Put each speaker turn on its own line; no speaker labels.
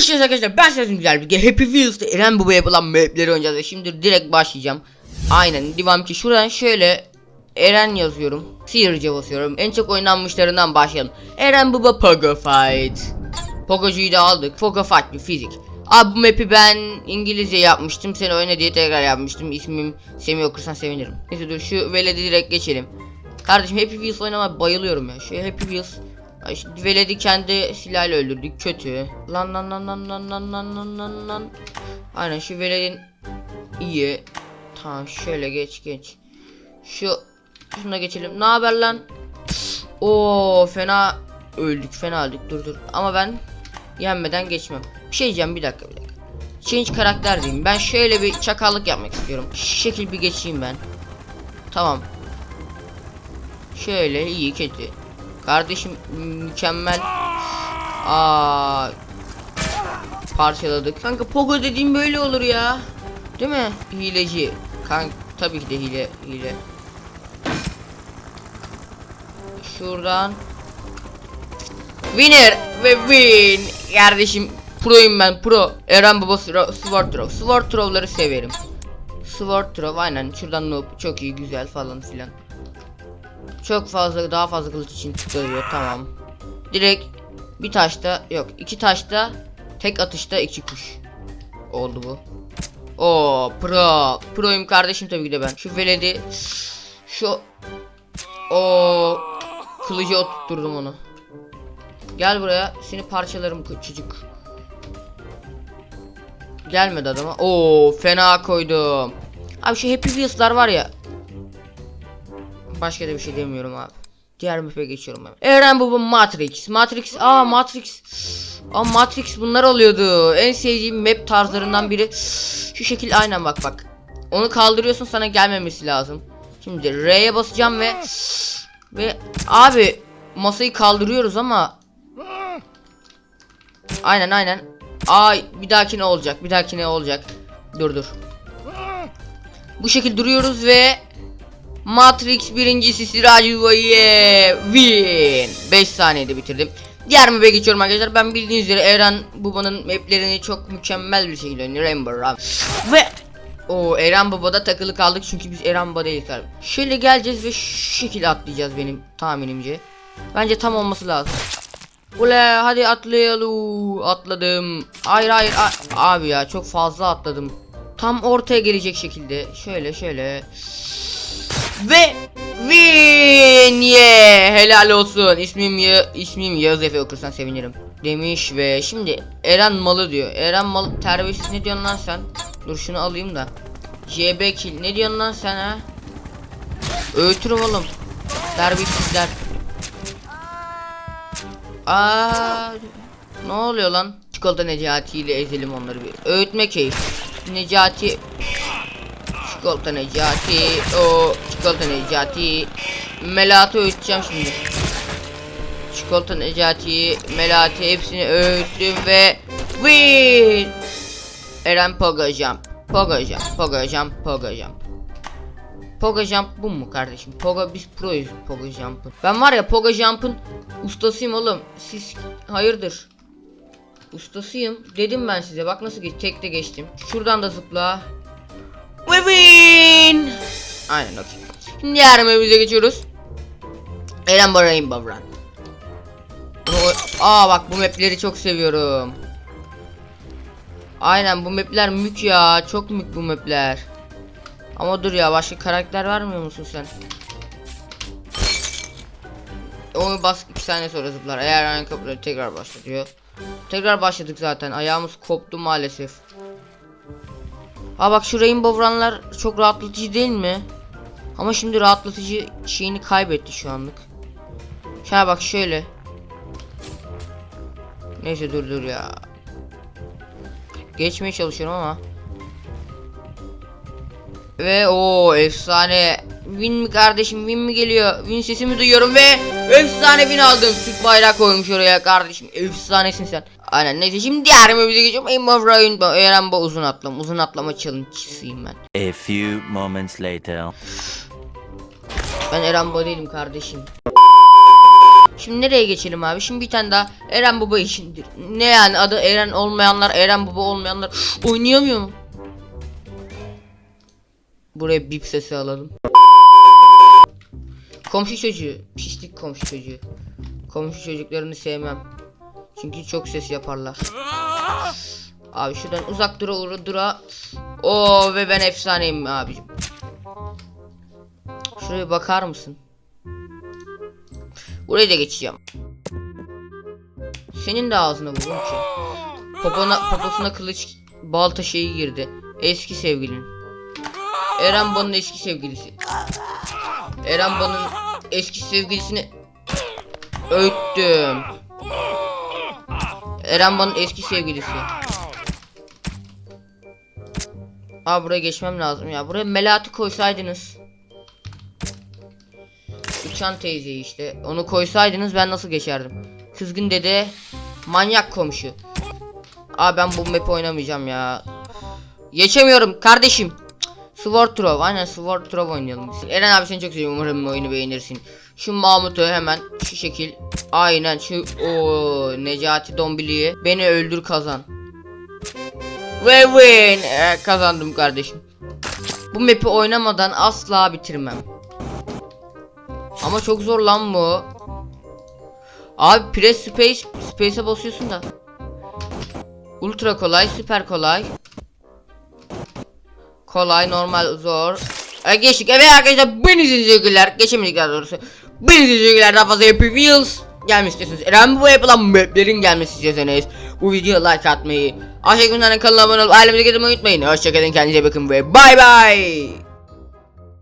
Hoş geldiniz arkadaşlar ben Sezgin Güzel bir Happy Wheels'te Eren Baba yapılan mapleri oynayacağız. Şimdi direkt başlayacağım. Aynen devam ki şuradan şöyle Eren yazıyorum. Sihirce basıyorum. En çok oynanmışlarından başlayalım. Eren Baba Pogo Fight. Pogocuyu da aldık. Pogo Fight bir fizik. Abi bu map'i ben İngilizce yapmıştım. Seni oyna diye tekrar yapmıştım. İsmim Semih okursan sevinirim. Neyse dur şu veledi direkt geçelim. Kardeşim Happy Wheels oynamaya bayılıyorum ya. Şu Happy Wheels Veled'i kendi silahıyla öldürdük kötü. Lan lan lan lan lan lan lan lan lan lan. Aynen şu Veled'in iyi. Tamam şöyle geç geç. Şu şuna geçelim. Ne haber lan? Oo fena öldük fena öldük dur dur. Ama ben yenmeden geçmem. Bir şey diyeceğim bir dakika bir dakika. Change karakter diyeyim. Ben şöyle bir çakallık yapmak istiyorum. Şu şekil bir geçeyim ben. Tamam. Şöyle iyi kötü. Kardeşim mükemmel. Aa parçaladık. Kanka Pogo dediğim böyle olur ya. Değil mi? Hileci. Kanka tabii ki de hile hile. Şuradan Winner ve win. Kardeşim proyum ben pro. Eren baba Sword Throw. Sword Throw'ları severim. Sword Throw aynen şuradan noob çok iyi güzel falan filan. Çok fazla daha fazla kılıç için çıkarıyor tamam. Direkt bir taşta yok iki taşta tek atışta iki kuş oldu bu. O pro proyum kardeşim tabii ki de ben. Şu veledi şu o kılıcı oturtturdum onu. Gel buraya seni parçalarım çocuk. Gelmedi adama. Oo fena koydum. Abi şu Happy Wheels'lar var ya Başka da bir şey demiyorum abi. Diğer map'e geçiyorum ben. Eren Baba Matrix. Matrix. Aa Matrix. Aa Matrix bunlar oluyordu. En sevdiğim map tarzlarından biri. Şu şekil aynen bak bak. Onu kaldırıyorsun sana gelmemesi lazım. Şimdi R'ye basacağım ve ve abi masayı kaldırıyoruz ama Aynen aynen. Ay bir dahaki ne olacak? Bir dahaki ne olacak? Dur dur. Bu şekil duruyoruz ve Matrix birincisi Siracıva'yı win. 5 saniyede bitirdim. Diğer map'e geçiyorum arkadaşlar. Ben bildiğiniz üzere Eren Baba'nın maplerini çok mükemmel bir şekilde oynuyor. Rainbow Run. Ve o Eren Baba'da takılı kaldık çünkü biz Eren Baba değiliz abi Şöyle geleceğiz ve şu şekilde atlayacağız benim tahminimce. Bence tam olması lazım. Ule hadi atlayalım. Atladım. Hayır hayır. Abi ya çok fazla atladım. Tam ortaya gelecek şekilde. Şöyle şöyle ve win yeah helal olsun. İsmim ya ismim Yağız Efe okursan sevinirim. Demiş ve şimdi Eren malı diyor. Eren malı terbiyesiz ne diyorsun lan sen? Dur şunu alayım da. JB kill. Ne diyorsun lan sen ha? Öğütürüm oğlum. Terbiyesizler. Aa ne oluyor lan? Çikolata Necati ile ezelim onları bir. Öğütme keyif Necati Çikolata Necati o çikolata Necati Melat'ı öğüteceğim şimdi Çikolata Necati Melati hepsini öğüttüm ve Win Eren Poga Jump Poga Jump Poga bu mu kardeşim? Poga biz proyuz Poga. Ben var ya Poga Jump'ın ustasıyım oğlum. Siz hayırdır? Ustasıyım. Dedim ben size. Bak nasıl geç tekte geçtim. Şuradan da zıpla. Win. Aynen okey. Şimdi diğer map'imize geçiyoruz. Eren Bar Rainbow Run. O- Aa bak bu mapleri çok seviyorum. Aynen bu mapler mük ya. Çok mük bu mapler. Ama dur ya başka karakter vermiyor musun sen? Onu bas 2 saniye sonra zıplar. Eğer aynı kapıları tekrar başlatıyor. Tekrar başladık zaten. Ayağımız koptu maalesef. Ha bak şu Rainbow Run'lar çok rahatlatıcı değil mi? Ama şimdi rahatlatıcı şeyini kaybetti şu anlık. Ha bak şöyle. Neyse dur dur ya. Geçmeye çalışıyorum ama. Ve o efsane. Win mi kardeşim win mi geliyor? Win sesimi duyuyorum ve efsane win aldım. Türk bayrağı koymuş oraya kardeşim. Efsanesin sen. Aynen neyse şimdi diğer mevzuya geçiyorum. Aim of Ryan Eren bu uzun atlama. Uzun atlama challenge'sıyım ben.
A few moments later.
Ben Eren Bo değilim kardeşim. Şimdi nereye geçelim abi? Şimdi bir tane daha Eren Baba içindir. Ne yani adı Eren olmayanlar, Eren Baba olmayanlar oynayamıyor mu? Buraya bip sesi alalım. Komşu çocuğu. Pislik komşu çocuğu. Komşu çocuklarını sevmem. Çünkü çok ses yaparlar. Abi şuradan uzak dura dura dura. Oo ve ben efsaneyim abicim. Şuraya bakar mısın? Burayı da geçeceğim. Senin de ağzına vurdum ki. Popona, poposuna kılıç balta şeyi girdi. Eski sevgilin. Eren Ban'ın eski sevgilisi. Eren Ban'ın eski sevgilisini öttüm. Eren Ban'ın eski sevgilisi. Aa buraya geçmem lazım ya. Buraya Melati koysaydınız. Uçan teyze işte. Onu koysaydınız ben nasıl geçerdim? Kızgın dede. Manyak komşu. Aa ben bu map oynamayacağım ya. Geçemiyorum kardeşim. Sword Trove. Aynen Sword Trove oynayalım. Eren abi seni çok seviyorum. Umarım oyunu beğenirsin. Şu Mahmut'u hemen şu şekil. Aynen şu o Necati Dombili'yi. Beni öldür kazan. Ve win. Ee, kazandım kardeşim. Bu map'i oynamadan asla bitirmem. Ama çok zor lan bu. Abi press space space'e basıyorsun da. Ultra kolay, süper kolay. Kolay, normal, zor. E, geçtik. Evet arkadaşlar beni teşekkürler. Geçemedik daha doğrusu. Beni teşekkürler. Daha fazla Happy Wheels gelmek istiyorsanız. Eren bu yapılan maplerin gelmesi istiyorsanız bu videoya like atmayı, aşağı kanalına abone olup ailemize gitmeyi unutmayın. Hoşçakalın kendinize bakın ve bay bay.